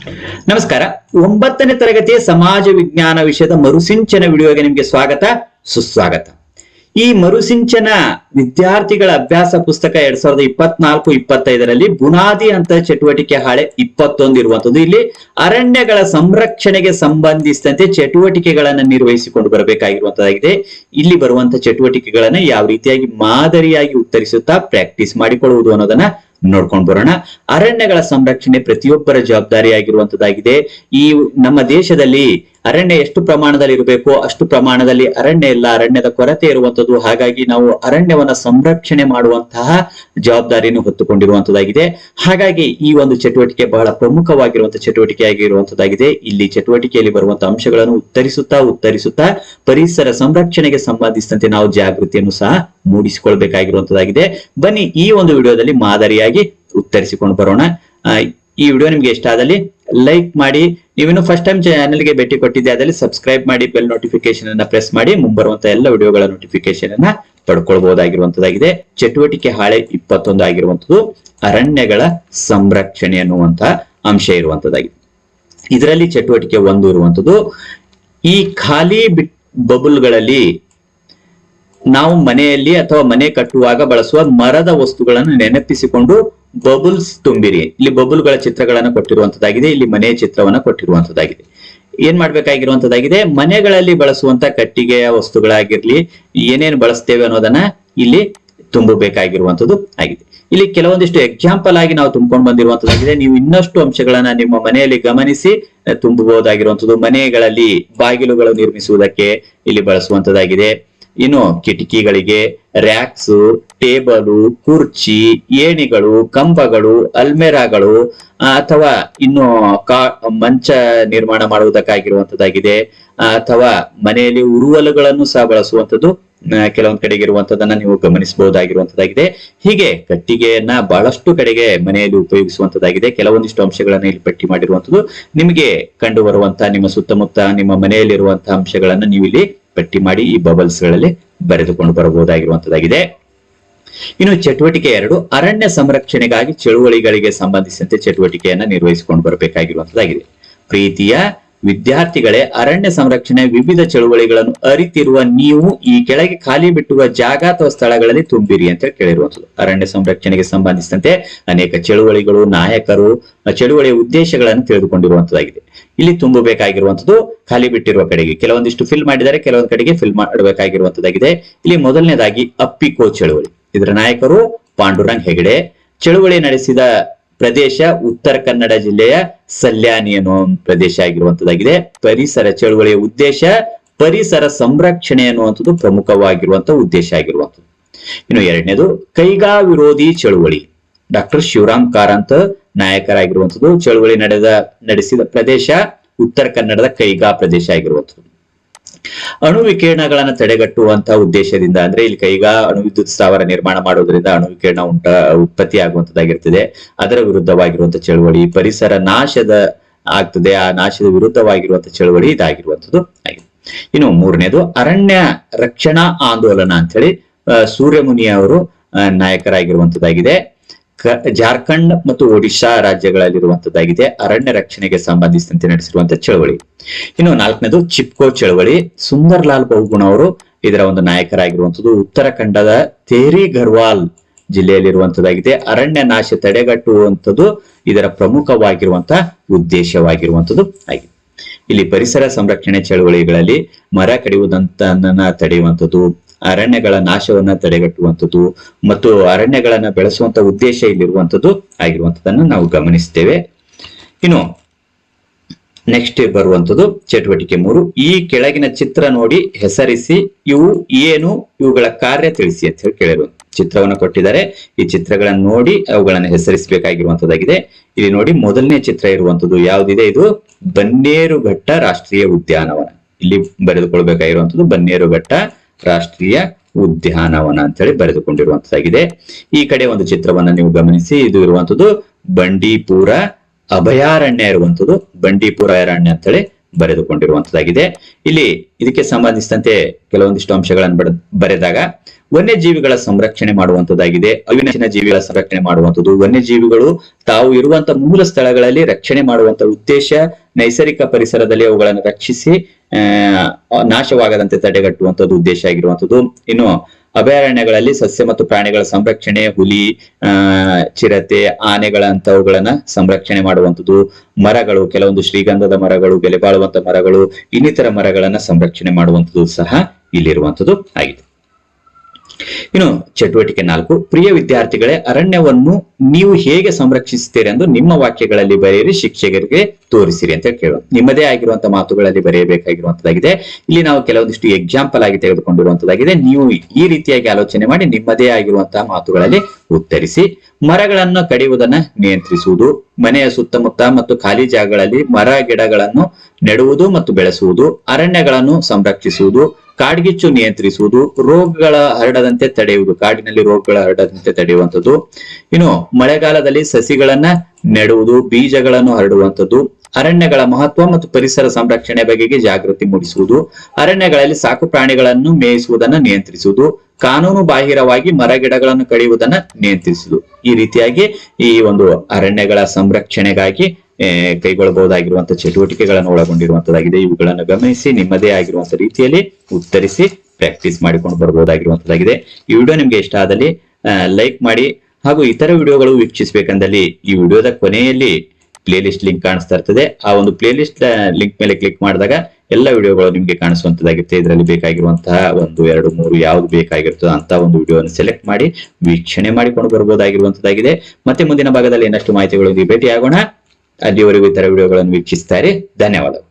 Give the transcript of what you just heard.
ನಮಸ್ಕಾರ. ಒಂಬತ್ತನೇ ತರಗತಿಯ ಸಮಾಜ ವಿಜ್ಞಾನ ವಿಷಯದ ಮರುಸಿಂಚನ ವಿಡಿಯೋಗೆ ನಿಮಗೆ ಸ್ವಾಗತ, ಸುಸ್ವಾಗತ. ಈ ಮರುಸಿಂಚನ ವಿದ್ಯಾರ್ಥಿಗಳ ಅಭ್ಯಾಸ ಪುಸ್ತಕ ಎರಡ್ ಸಾವಿರದ ಇಪ್ಪತ್ನಾಲ್ಕು, ಇಪ್ಪತ್ತೈದರಲ್ಲಿ ಬುನಾದಿ ಅಂತ ಚಟುವಟಿಕೆ ಹಾಳೆ ಇಪ್ಪತ್ತೊಂದು ಇರುವಂತದ್ದು ಇಲ್ಲಿ ಅರಣ್ಯಗಳ ಸಂರಕ್ಷಣೆಗೆ ಸಂಬಂಧಿಸಿದಂತೆ ಚಟುವಟಿಕೆಗಳನ್ನು ನಿರ್ವಹಿಸಿಕೊಂಡು ಬರಬೇಕಾಗಿರುವಂತದ್ದಾಗಿದೆ ಇಲ್ಲಿ ಬರುವಂತ ಚಟುವಟಿಕೆಗಳನ್ನ ಯಾವ ರೀತಿಯಾಗಿ ಮಾದರಿಯಾಗಿ ಉತ್ತರಿಸುತ್ತಾ ಪ್ರಾಕ್ಟೀಸ್ ಮಾಡಿಕೊಳ್ಳುವುದು ಅನ್ನೋದನ್ನ ನೋಡ್ಕೊಂಡು ಬರೋಣ. ಅರಣ್ಯಗಳ ಸಂರಕ್ಷಣೆ ಪ್ರತಿಯೊಬ್ಬರ ಜವಾಬ್ದಾರಿಯಾಗಿರುವಂತದ್ದಾಗಿದೆ. ಈ ನಮ್ಮ ದೇಶದಲ್ಲಿ ಅರಣ್ಯ ಎಷ್ಟು ಪ್ರಮಾಣದಲ್ಲಿ ಇರಬೇಕು, ಅಷ್ಟು ಪ್ರಮಾಣದಲ್ಲಿ ಅರಣ್ಯ ಇಲ್ಲ, ಅರಣ್ಯದ ಕೊರತೆ ಇರುವಂತದ್ದು. ಹಾಗಾಗಿ ನಾವು ಅರಣ್ಯವನ್ನ ಸಂರಕ್ಷಣೆ ಮಾಡುವಂತಹ ಜವಾಬ್ದಾರಿಯನ್ನು ಹೊತ್ತುಕೊಂಡಿರುವಂತದ್ದಾಗಿದೆ. ಹಾಗಾಗಿ ಈ ಒಂದು ಚಟುವಟಿಕೆ ಬಹಳ ಪ್ರಮುಖವಾಗಿರುವಂತಹ ಚಟುವಟಿಕೆ ಆಗಿರುವಂತದ್ದಾಗಿದೆ ಇಲ್ಲಿ ಚಟುವಟಿಕೆಯಲ್ಲಿ ಬರುವಂತಹ ಅಂಶಗಳನ್ನು ಉತ್ತರಿಸುತ್ತಾ ಉತ್ತರಿಸುತ್ತಾ ಪರಿಸರ ಸಂರಕ್ಷಣೆಗೆ ಸಂಬಂಧಿಸಿದಂತೆ ನಾವು ಜಾಗೃತಿಯನ್ನು ಸಹ ಮೂಡಿಸಿಕೊಳ್ಬೇಕಾಗಿರುವಂತದ್ದಾಗಿದೆ. ಬನ್ನಿ ಈ ಒಂದು ವಿಡಿಯೋದಲ್ಲಿ ಮಾದರಿಯಾಗಿ ಉತ್ತರಿಸಿಕೊಂಡು ಬರೋಣ. ಈ ವಿಡಿಯೋ ನಿಮ್ಗೆ ಇಷ್ಟ ಆದಲ್ಲಿ ಲೈಕ್ ಮಾಡಿ. ನೀವಿನ್ನು ಫಸ್ಟ್ ಟೈಮ್ ಚಾನಲ್ಗೆ ಭೇಟಿ ಕೊಟ್ಟಿದ್ದೆ ಅದಲ್ಲಿ ಸಬ್ಸ್ಕ್ರೈಬ್ ಮಾಡಿ ಬೆಲ್ ನೋಟಿಫಿಕೇಶನ್ ಅನ್ನ ಪ್ರೆಸ್ ಮಾಡಿ, ಮುಂಬರುವಂತ ಎಲ್ಲ ವಿಡಿಯೋಗಳ ನೋಟಿಫಿಕೇಶನ್ ಅನ್ನ ಪಡ್ಕೊಳ್ಬಹುದಾಗಿರುವಂತದ್ದಾಗಿದೆ ಚಟುವಟಿಕೆ ಹಾಳೆ ಇಪ್ಪತ್ತೊಂದು ಆಗಿರುವಂತದ್ದು, ಅರಣ್ಯಗಳ ಸಂರಕ್ಷಣೆ ಅನ್ನುವಂತ ಅಂಶ ಇರುವಂತದ್ದಾಗಿದೆ ಇದರಲ್ಲಿ ಚಟುವಟಿಕೆ ಒಂದು ಇರುವಂತದ್ದು ಈ ಖಾಲಿ ಬಬುಲ್ಗಳಲ್ಲಿ ನಾವು ಮನೆಯಲ್ಲಿ ಅಥವಾ ಮನೆ ಕಟ್ಟುವಾಗ ಬಳಸುವ ಮರದ ವಸ್ತುಗಳನ್ನು ನೆನಪಿಸಿಕೊಂಡು ಬಬುಲ್ಸ್ ತುಂಬಿರಿ. ಇಲ್ಲಿ ಬಬಲ್ಗಳ ಚಿತ್ರಗಳನ್ನು ಕೊಟ್ಟಿರುವಂತದ್ದಾಗಿದೆ, ಇಲ್ಲಿ ಮನೆಯ ಚಿತ್ರವನ್ನ ಕೊಟ್ಟಿರುವಂತದ್ದಾಗಿದೆ. ಏನ್ ಮಾಡ್ಬೇಕಾಗಿರುವಂತದ್ದಾಗಿದೆ? ಮನೆಗಳಲ್ಲಿ ಬಳಸುವಂತ ಕಟ್ಟಿಗೆಯ ವಸ್ತುಗಳಾಗಿರ್ಲಿ, ಏನೇನು ಬಳಸ್ತೇವೆ ಅನ್ನೋದನ್ನ ಇಲ್ಲಿ ತುಂಬಬೇಕಾಗಿರುವಂತದ್ದು ಆಗಿದೆ. ಇಲ್ಲಿ ಕೆಲವೊಂದಿಷ್ಟು ಎಕ್ಸಾಂಪಲ್ ಆಗಿ ನಾವು ತುಂಬಿಕೊಂಡು ಬಂದಿರುವಂತದ್ದಾಗಿದೆ. ನೀವು ಇನ್ನಷ್ಟು ಅಂಶಗಳನ್ನ ನಿಮ್ಮ ಮನೆಯಲ್ಲಿ ಗಮನಿಸಿ ತುಂಬಬಹುದಾಗಿರುವಂತದ್ದು. ಮನೆಗಳಲ್ಲಿ ಬಾಗಿಲುಗಳು ನಿರ್ಮಿಸುವುದಕ್ಕೆ ಇಲ್ಲಿ ಬಳಸುವಂತದ್ದಾಗಿದೆ. ಇನ್ನು ಕಿಟಕಿಗಳಿಗೆ ರ್ಯಾಕ್ಸ್ ಟೇಬಲು, ಕುರ್ಚಿ, ಏಣಿಗಳು, ಕಂಬಗಳು, ಅಲ್ಮೆರಾಗಳು ಅಥವಾ ಇನ್ನು ಕಾ, ಮಂಚ ನಿರ್ಮಾಣ ಮಾಡುವುದಕ್ಕಾಗಿರುವಂತದ್ದಾಗಿದೆ. ಅಥವಾ ಮನೆಯಲ್ಲಿ ಉರುವಲುಗಳನ್ನು ಸಹ ಬಳಸುವಂತದ್ದು ಕೆಲವೊಂದು ಕಡೆಗೆ ಇರುವಂತದನ್ನ ನೀವು ಗಮನಿಸಬಹುದಾಗಿರುವಂತದ್ದಾಗಿದೆ. ಹೀಗೆ ಕಟ್ಟಿಗೆಯನ್ನ ಬಹಳಷ್ಟು ಕಡೆಗೆ ಮನೆಯಲ್ಲಿ ಉಪಯೋಗಿಸುವಂತದ್ದಾಗಿದೆ. ಕೆಲವೊಂದಿಷ್ಟು ಅಂಶಗಳನ್ನ ಇಲ್ಲಿ ಪಟ್ಟಿ ಮಾಡಿರುವಂತದ್ದು. ನಿಮಗೆ ಕಂಡು ಬರುವಂತಹ ನಿಮ್ಮ ಸುತ್ತಮುತ್ತ, ನಿಮ್ಮ ಮನೆಯಲ್ಲಿರುವಂತಹ ಅಂಶಗಳನ್ನ ನೀವು ಇಲ್ಲಿ ಪಟ್ಟಿ ಮಾಡಿ ಈ ಬಬಲ್ಸ್ಗಳಲ್ಲಿ ಬರೆದುಕೊಂಡು ಬರಬಹುದಾಗಿರುವಂತದ್ದಾಗಿದೆ. ಇನ್ನು ಚಟುವಟಿಕೆ ಎರಡು, ಅರಣ್ಯ ಸಂರಕ್ಷಣೆಗಾಗಿ ಚಳುವಳಿಗಳಿಗೆ ಸಂಬಂಧಿಸಿದಂತೆ ಚಟುವಟಿಕೆಯನ್ನ ನಿರ್ವಹಿಸಿಕೊಂಡು ಬರಬೇಕಾಗಿರುವಂತದ್ದಾಗಿದೆ. ಪ್ರೀತಿಯ ವಿದ್ಯಾರ್ಥಿಗಳೇ ಅರಣ್ಯ ಸಂರಕ್ಷಣೆ ವಿವಿಧ ಚಳುವಳಿಗಳನ್ನು ಅರಿತಿರುವ ನೀವು ಈ ಕೆಳಗೆ ಖಾಲಿ ಬಿಟ್ಟುವ ಜಾಗ ಅಥವಾ ಸ್ಥಳಗಳಲ್ಲಿ ತುಂಬಿರಿ ಅಂತ ಕೇಳಿರುವಂಥದ್ದು. ಅರಣ್ಯ ಸಂರಕ್ಷಣೆಗೆ ಸಂಬಂಧಿಸಿದಂತೆ ಅನೇಕ ಚಳುವಳಿಗಳು, ನಾಯಕರು ಚಳುವಳಿಯ ಉದ್ದೇಶಗಳನ್ನು ತಿಳಿದುಕೊಂಡಿರುವಂತದ್ದಾಗಿದೆ ಇಲ್ಲಿ ತುಂಬಬೇಕಾಗಿರುವಂತದ್ದು ಖಾಲಿ ಬಿಟ್ಟಿರುವ ಕಡೆಗೆ. ಕೆಲವೊಂದಿಷ್ಟು ಫಿಲ್ ಮಾಡಿದರೆ ಕೆಲವೊಂದು ಕಡೆಗೆ ಫಿಲ್ ಮಾಡಬೇಕಾಗಿರುವಂತದ್ದಾಗಿದೆ ಇಲ್ಲಿ ಮೊದಲನೇದಾಗಿ ಅಪ್ಪಿಕೋ ಚಳುವಳಿ. ಇದರ ನಾಯಕರು ಪಾಂಡುರಂಗ್ ಹೆಗಡೆ. ಚಳುವಳಿ ನಡೆಸಿದ ಪ್ರದೇಶ ಉತ್ತರ ಕನ್ನಡ ಜಿಲ್ಲೆಯ ಸಲ್ಯಾನಿ ಅನ್ನೋ ಪ್ರದೇಶ ಆಗಿರುವಂತದ್ದಾಗಿದೆ. ಪರಿಸರ ಚಳುವಳಿಯ ಉದ್ದೇಶ ಪರಿಸರ ಸಂರಕ್ಷಣೆ ಅನ್ನುವಂಥದ್ದು ಪ್ರಮುಖವಾಗಿರುವಂತ ಉದ್ದೇಶ ಆಗಿರುವಂಥದ್ದು. ಇನ್ನು ಎರಡನೇದು ಕೈಗಾ ವಿರೋಧಿ ಚಳುವಳಿ. ಡಾಕ್ಟರ್ ಶಿವರಾಮ್ ಕಾರಂತ್ ನಾಯಕರಾಗಿರುವಂಥದ್ದು ಚಳುವಳಿ ನಡೆದ ನಡೆಸಿದ ಪ್ರದೇಶ ಉತ್ತರ ಕನ್ನಡದ ಕೈಗಾ ಪ್ರದೇಶ ಆಗಿರುವಂಥದ್ದು. ಅಣು ವಿಕಿರಣಗಳನ್ನು ತಡೆಗಟ್ಟುವಂತಹ ಉದ್ದೇಶದಿಂದ ಅಂದ್ರೆ ಇಲ್ಲಿ ಕೈಗ ಅಣು ವಿದ್ಯುತ್ ಸ್ಥಾವರ ನಿರ್ಮಾಣ ಮಾಡೋದ್ರಿಂದ ಅಣು ವಿಕಿರಣ ಉಂಟ ಉತ್ಪತ್ತಿ ಆಗುವಂತದ್ದಾಗಿರ್ತದೆ ಅದರ ವಿರುದ್ಧವಾಗಿರುವಂತಹ ಚಳುವಳಿ, ಪರಿಸರ ನಾಶದ ಆಗ್ತದೆ, ಆ ನಾಶದ ವಿರುದ್ಧವಾಗಿರುವಂತಹ ಚಳುವಳಿ ಇದಾಗಿರುವಂತದ್ದು ಆಗಿದೆ. ಇನ್ನು ಮೂರನೇದು, ಅರಣ್ಯ ರಕ್ಷಣಾ ಆಂದೋಲನ ಅಂತ ಹೇಳಿ ಸೂರ್ಯಮುನಿ ಅವರು ನಾಯಕರಾಗಿರುವಂತದ್ದಾಗಿದೆ ಜಾರ್ಖಂಡ್ ಮತ್ತು ಒಡಿಶಾ ರಾಜ್ಯಗಳಲ್ಲಿರುವಂತದ್ದಾಗಿದೆ. ಅರಣ್ಯ ರಕ್ಷಣೆಗೆ ಸಂಬಂಧಿಸಿದಂತೆ ನಡೆಸಿರುವಂತಹ ಚಳವಳಿ. ಇನ್ನು ನಾಲ್ಕನೇದು ಚಿಪ್ಕೋ ಚಳವಳಿ. ಸುಂದರ್ ಲಾಲ್ ಬಹುಗುಣ ಅವರು ಇದರ ಒಂದು ನಾಯಕರಾಗಿರುವಂತದ್ದು. ಉತ್ತರಾಖಂಡದ ತೇರಿ ಗರ್ವಾಲ್ ಜಿಲ್ಲೆಯಲ್ಲಿರುವಂತದ್ದಾಗಿದೆ. ಅರಣ್ಯ ನಾಶ ತಡೆಗಟ್ಟುವಂಥದ್ದು ಇದರ ಪ್ರಮುಖವಾಗಿರುವಂತಹ ಉದ್ದೇಶವಾಗಿರುವಂತದ್ದು ಆಗಿದೆ. ಇಲ್ಲಿ ಪರಿಸರ ಸಂರಕ್ಷಣೆ ಚಳವಳಿಗಳಲ್ಲಿ ಮರ ಕಡಿಯುವುದಂತ ತಡೆಯುವಂಥದ್ದು ಅರಣ್ಯಗಳ ನಾಶವನ್ನ ತಡೆಗಟ್ಟುವಂಥದ್ದು ಮತ್ತು ಅರಣ್ಯಗಳನ್ನ ಬೆಳೆಸುವಂತ ಉದ್ದೇಶ ಇಲ್ಲಿರುವಂಥದ್ದು ಆಗಿರುವಂಥದ್ದನ್ನು ನಾವು ಗಮನಿಸ್ತೇವೆ. ಇನ್ನು ನೆಕ್ಸ್ಟ್ ಬರುವಂಥದ್ದು ಚಟುವಟಿಕೆ ಮೂರು. ಈ ಕೆಳಗಿನ ಚಿತ್ರ ನೋಡಿ, ಹೆಸರಿಸಿ, ಇವು ಏನು, ಇವುಗಳ ಕಾರ್ಯ ತಿಳಿಸಿ ಅಂತ ಹೇಳಿ ಕೇಳಿರುವ ಚಿತ್ರವನ್ನು ಕೊಟ್ಟಿದ್ದಾರೆ. ಈ ಚಿತ್ರಗಳನ್ನು ನೋಡಿ, ಅವುಗಳನ್ನು ಹೆಸರಿಸಬೇಕಾಗಿರುವಂತದ್ದಾಗಿದೆ ಇಲ್ಲಿ ನೋಡಿ, ಮೊದಲನೇ ಚಿತ್ರ ಇರುವಂತದ್ದು ಯಾವುದಿದೆ ಇದು? ಬನ್ನೇರುಘಟ್ಟ ರಾಷ್ಟ್ರೀಯ ಉದ್ಯಾನವನ. ಇಲ್ಲಿ ಬರೆದುಕೊಳ್ಬೇಕಾಗಿರುವಂತದ್ದು ಬನ್ನೇರುಘಟ್ಟ ರಾಷ್ಟ್ರೀಯ ಉದ್ಯಾನವನ ಅಂತ ಹೇಳಿ ಬರೆದುಕೊಂಡಿರುವಂತದ್ದಾಗಿದೆ. ಈ ಕಡೆ ಒಂದು ಚಿತ್ರವನ್ನ ನೀವು ಗಮನಿಸಿ, ಇದು ಇರುವಂತದ್ದು ಬಂಡೀಪುರ ಅಭಯಾರಣ್ಯ ಇರುವಂತದ್ದು, ಬಂಡೀಪುರ ಅರಣ್ಯ ಅಂತೇಳಿ ಬರೆದುಕೊಂಡಿರುವಂತದ್ದಾಗಿದೆ. ಇಲ್ಲಿ ಇದಕ್ಕೆ ಸಂಬಂಧಿಸಿದಂತೆ ಕೆಲವೊಂದಿಷ್ಟು ಅಂಶಗಳನ್ನು ಬರೆದಾಗ ವನ್ಯಜೀವಿಗಳ ಸಂರಕ್ಷಣೆ ಮಾಡುವಂತದ್ದಾಗಿದೆ. ಅವಿನಾಶಿನ ಜೀವಿಗಳ ಸಂರಕ್ಷಣೆ ಮಾಡುವಂಥದ್ದು ವನ್ಯಜೀವಿಗಳು ತಾವು ಇರುವಂತಹ ಮೂಲ ಸ್ಥಳಗಳಲ್ಲಿ ರಕ್ಷಣೆ ಮಾಡುವಂತ ಉದ್ದೇಶ ನೈಸರ್ಗಿಕ ಪರಿಸರದಲ್ಲಿ ಅವುಗಳನ್ನು ರಕ್ಷಿಸಿ ನಾಶವಾಗದಂತೆ ತಡೆಗಟ್ಟುವಂತದ್ದು ಉದ್ದೇಶ ಆಗಿರುವಂತದ್ದು. ಇನ್ನು ಅಭಯಾರಣ್ಯಗಳಲ್ಲಿ ಸಸ್ಯ ಮತ್ತು ಪ್ರಾಣಿಗಳ ಸಂರಕ್ಷಣೆ, ಹುಲಿ ಚಿರತೆ ಆನೆಗಳಂತವುಗಳನ್ನ ಸಂರಕ್ಷಣೆ ಮಾಡುವಂಥದ್ದು ಮರಗಳು, ಕೆಲವೊಂದು ಶ್ರೀಗಂಧದ ಮರಗಳು ಬೆಲೆ ಬಾಳುವಂತ ಮರಗಳು, ಇನ್ನಿತರ ಮರಗಳನ್ನ ಸಂರಕ್ಷಣೆ ಮಾಡುವಂಥದ್ದು ಸಹ ಇಲ್ಲಿರುವಂಥದ್ದು ಆಗಿದೆ. ಇನ್ನು ಚಟುವಟಿಕೆ ನಾಲ್ಕು. ಪ್ರಿಯ ವಿದ್ಯಾರ್ಥಿಗಳೇ, ಅರಣ್ಯವನ್ನು ನೀವು ಹೇಗೆ ಸಂರಕ್ಷಿಸುತ್ತೀರಿ ಎಂದು ನಿಮ್ಮ ವಾಕ್ಯಗಳಲ್ಲಿ ಬರೆಯಿರಿ, ಶಿಕ್ಷಕರಿಗೆ ತೋರಿಸಿರಿ ಅಂತ ಕೇಳೋದು ನಿಮ್ಮದೇ ಆಗಿರುವಂತಹ ಮಾತುಗಳಲ್ಲಿ ಬರೆಯಬೇಕಾಗಿರುವಂತದ್ದಾಗಿದೆ. ಇಲ್ಲಿ ನಾವು ಕೆಲವೊಂದಿಷ್ಟು ಎಕ್ಸಾಂಪಲ್ ಆಗಿ ತೆಗೆದುಕೊಂಡಿರುವಂತದ್ದಾಗಿದೆ. ನೀವು ಈ ರೀತಿಯಾಗಿ ಆಲೋಚನೆ ಮಾಡಿ ನಿಮ್ಮದೇ ಆಗಿರುವಂತಹ ಮಾತುಗಳಲ್ಲಿ ಉತ್ತರಿಸಿ. ಮರಗಳನ್ನು ಕಡಿಯುವುದನ್ನ ನಿಯಂತ್ರಿಸುವುದು, ಮನೆಯ ಸುತ್ತಮುತ್ತ ಮತ್ತು ಖಾಲಿ ಜಾಗಗಳಲ್ಲಿ ಮರ, ಗಿಡಗಳನ್ನು ನೆಡುವುದು ಮತ್ತು ಬೆಳೆಸುವುದು, ಅರಣ್ಯಗಳನ್ನು ಸಂರಕ್ಷಿಸುವುದು ಕಾಡ್ಗಿಚ್ಚು ನಿಯಂತ್ರಿಸುವುದು, ರೋಗಗಳ ಹರಡದಂತೆ ತಡೆಯುವುದು, ಕಾಡಿನಲ್ಲಿ ರೋಗಗಳ ಹರಡದಂತೆ ತಡೆಯುವಂಥದ್ದು. ಇನ್ನು ಮಳೆಗಾಲದಲ್ಲಿ ಸಸಿಗಳನ್ನ ನೆಡುವುದು, ಬೀಜಗಳನ್ನು ಹರಡುವಂಥದ್ದು. ಅರಣ್ಯಗಳ ಮಹತ್ವ ಮತ್ತು ಪರಿಸರ ಸಂರಕ್ಷಣೆ ಬಗೆಗೆ ಜಾಗೃತಿ ಮೂಡಿಸುವುದು. ಅರಣ್ಯಗಳಲ್ಲಿ ಸಾಕು ಪ್ರಾಣಿಗಳನ್ನು ಮೇಯಿಸುವುದನ್ನು ನಿಯಂತ್ರಿಸುವುದು. ಕಾನೂನು ಬಾಹಿರವಾಗಿ ಮರ ಗಿಡಗಳನ್ನು ಕಡಿಯುವುದನ್ನ ನಿಯಂತ್ರಿಸುವುದು ಈ ರೀತಿಯಾಗಿ ಈ ಒಂದು ಅರಣ್ಯಗಳ ಸಂರಕ್ಷಣೆಗಾಗಿ ಕೈಗೊಳ್ಳಬಹುದಾಗಿರುವಂತಹ ಚಟುವಟಿಕೆಗಳನ್ನು ಒಳಗೊಂಡಿರುವಂತದ್ದಾಗಿದೆ ಇವುಗಳನ್ನು ಗಮನಿಸಿ, ನಿಮ್ಮದೇ ಆಗಿರುವಂತಹ ರೀತಿಯಲ್ಲಿ ಉತ್ತರಿಸಿ ಪ್ರಾಕ್ಟೀಸ್ ಮಾಡಿಕೊಂಡು ಬರಬಹುದಾಗಿರುವಂತದ್ದಾಗಿದೆ ಈ ವಿಡಿಯೋ ನಿಮ್ಗೆ ಇಷ್ಟ ಆದಲ್ಲಿ ಲೈಕ್ ಮಾಡಿ ಹಾಗೂ ಇತರ ವಿಡಿಯೋಗಳು ವೀಕ್ಷಿಸಬೇಕಂದಲ್ಲಿ ಈ ವಿಡಿಯೋದ ಕೊನೆಯಲ್ಲಿ ಪ್ಲೇ ಲಿಸ್ಟ್ ಲಿಂಕ್ ಕಾಣಿಸ್ತಾ ಇರ್ತದೆ. ಆ ಒಂದು ಪ್ಲೇ ಲಿಸ್ಟ್ ಲಿಂಕ್ ಮೇಲೆ ಕ್ಲಿಕ್ ಮಾಡಿದಾಗ ಎಲ್ಲ ವಿಡಿಯೋಗಳು ನಿಮಗೆ ಕಾಣಿಸುವಂತದ್ದಾಗಿರುತ್ತೆ. ಇದರಲ್ಲಿ ಬೇಕಾಗಿರುವಂತಹ ಒಂದು, ಎರಡು, ಮೂರು ಯಾವ್ದು ಬೇಕಾಗಿರ್ತದೆ ಅಂತ ಒಂದು ವಿಡಿಯೋವನ್ನು ಸೆಲೆಕ್ಟ್ ಮಾಡಿ ವೀಕ್ಷಣೆ ಮಾಡಿಕೊಂಡು ಬರಬಹುದಾಗಿರುವಂತದ್ದಾಗಿದೆ ಮತ್ತೆ ಮುಂದಿನ ಭಾಗದಲ್ಲಿ ಇನ್ನಷ್ಟು ಮಾಹಿತಿಗಳೊಂದಿಗೆ ಭೇಟಿಯಾಗೋಣ. ಅಲ್ಲಿವರೆಗೂ ಇತರ ವಿಡಿಯೋಗಳನ್ನು ವೀಕ್ಷಿಸ್ತಾರೆ ಧನ್ಯವಾದಗಳು.